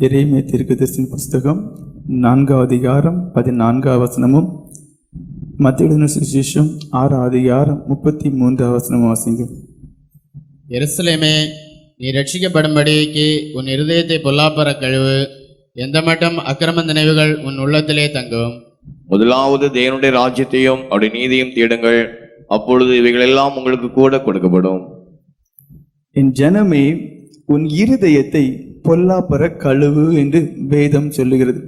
எரேமிய தீர்க்கதரிசன புஸ்தகம் நான்காவது அதிகாரம் பதினான்காவது வசனமும் மத்திய சுவிசேஷம் ஆறாவது அதிகாரம் முப்பத்தி மூன்றாவது வசனமும் வாசிங்க எருசலேமே நீ ரட்சிக்கப்படும்படிக்கு உன் இருதயத்தை பொல்லாப்பற கழுவு எந்த மட்டும் அக்கிரம நினைவுகள் உன் உள்ளத்திலே தங்கும். முதலாவது தேவனுடைய ராஜ்யத்தையும் அவருடைய நீதியும் தேடுங்கள். அப்பொழுது இவைகளெல்லாம் உங்களுக்கு கூட கொடுக்கப்படும். என் ஜனமே உன் இருதயத்தை பொல்லாப்பற கழுவு என்று வேதம் சொல்லுகிறது.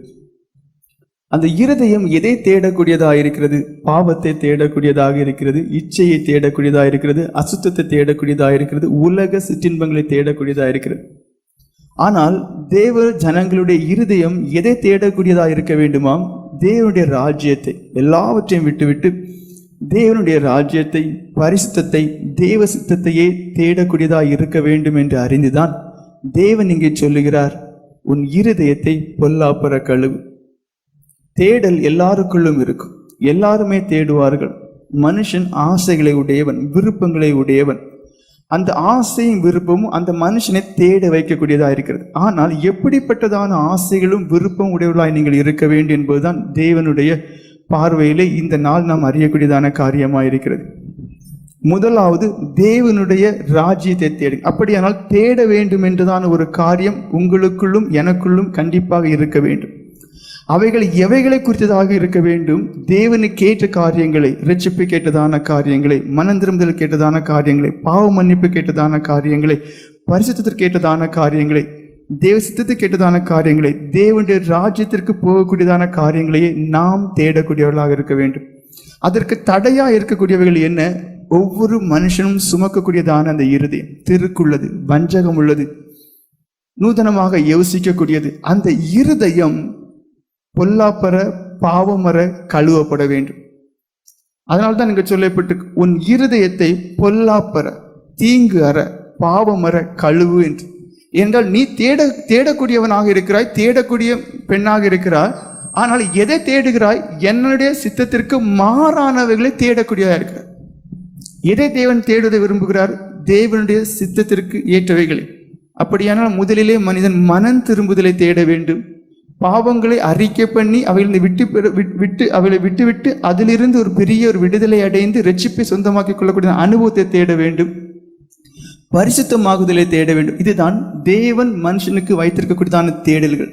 அந்த இருதயம் எதை தேடக்கூடியதாக இருக்கிறது பாவத்தை தேடக்கூடியதாக இருக்கிறது இச்சையை தேடக்கூடியதாக இருக்கிறது அசுத்தத்தை தேடக்கூடியதாக இருக்கிறது உலக சிற்றின்பங்களை தேடக்கூடியதாக இருக்கிறது ஆனால் தேவ ஜனங்களுடைய இருதயம் எதை தேடக்கூடியதாக இருக்க வேண்டுமாம்? தேவனுடைய ராஜ்யத்தை எல்லாவற்றையும் விட்டுவிட்டு தேவனுடைய ராஜ்யத்தை பரிசுத்தத்தை தேவ சித்தத்தையே தேடக்கூடியதாக இருக்க வேண்டும் என்று அறிந்துதான் தேவன் இங்கே சொல்லுகிறார் உன் இருதயத்தை பொல்லாப்புற கழுவு தேடல் எல்லாருக்குள்ளும் இருக்கும். எல்லாருமே தேடுவார்கள். மனுஷன் ஆசைகளை உடையவன் விருப்பங்களை உடையவன். அந்த ஆசையும் விருப்பமும் அந்த மனுஷனை தேட வைக்கக்கூடியதாக இருக்கிறது. ஆனால் எப்படிப்பட்டதான ஆசைகளும் விருப்பம் உடையவர்களாய் நீங்கள் இருக்க வேண்டும் என்பதுதான் தேவனுடைய பார்வையிலே இந்த நாள் நாம் அறியக்கூடியதான காரியமாக இருக்கிறது முதலாவது தேவனுடைய ராஜ்யத்தை தேடு. அப்படியானால் தேட வேண்டும் என்றுதான் ஒரு காரியம் உங்களுக்குள்ளும் எனக்குள்ளும் கண்டிப்பாக இருக்க வேண்டும். அவைகள் எவைகளை குறித்ததாக இருக்க வேண்டும்? தேவனு கேட்ட காரியங்களை ரட்சிப்பு கேட்டதான காரியங்களை மனந்திரும்புதல் கேட்டதான காரியங்களை பாவ மன்னிப்பு கேட்டதான காரியங்களை பரிசுத்தத்திற்கு கேட்டதான காரியங்களை தேவ சித்தத்துக்கு கேட்டதான காரியங்களை தேவனுடைய ராஜ்யத்திற்கு போகக்கூடியதான காரியங்களையே நாம் தேடக்கூடியவர்களாக இருக்க வேண்டும். அதற்கு தடையாக இருக்கக்கூடியவைகள் என்ன? ஒவ்வொரு மனுஷனும் சுமக்கக்கூடியதான அந்த இருதயம் திருக்குள்ளது வஞ்சகம் உள்ளது நூதனமாக யோசிக்கக்கூடியது. அந்த இருதயம் பொல்லாப்பற பாவமர கழுவப்பட வேண்டும். அதனால்தான் இங்க சொல்லப்பட்டு உன் இருதயத்தை பொல்லாப்பற தீங்கு அற பாவமர கழுவு என்று. என்றால் நீ தேட தேடக்கூடியவனாக இருக்கிறாய் தேடக்கூடிய பெண்ணாக இருக்கிறாய். ஆனால் எதை தேடுகிறாய்? என்னுடைய சித்தத்திற்கு மாறானவைகளை தேடக்கூடியதாக இருக்கிறார் எதை தேவன் தேடுவதை விரும்புகிறார்? தேவனுடைய சித்தத்திற்கு ஏற்றவைகளை. அப்படியானால் முதலிலே மனிதன் மனம் திரும்புதலை தேட வேண்டும். பாவங்களை அறிக்கை பண்ணி அவைகளை விட்டு விட்டு அவைகளை விட்டுவிட்டு அதிலிருந்து ஒரு பெரிய ஒரு விடுதலை அடைந்து ரட்சிப்பை சொந்தமாக்கி கொள்ளக்கூடிய அனுபவத்தை தேட வேண்டும். பரிசுத்தமாகுதலை தேட வேண்டும். இதுதான் தேவன் மனுஷனுக்கு வைத்திருக்கக்கூடியதான தேடல்கள்.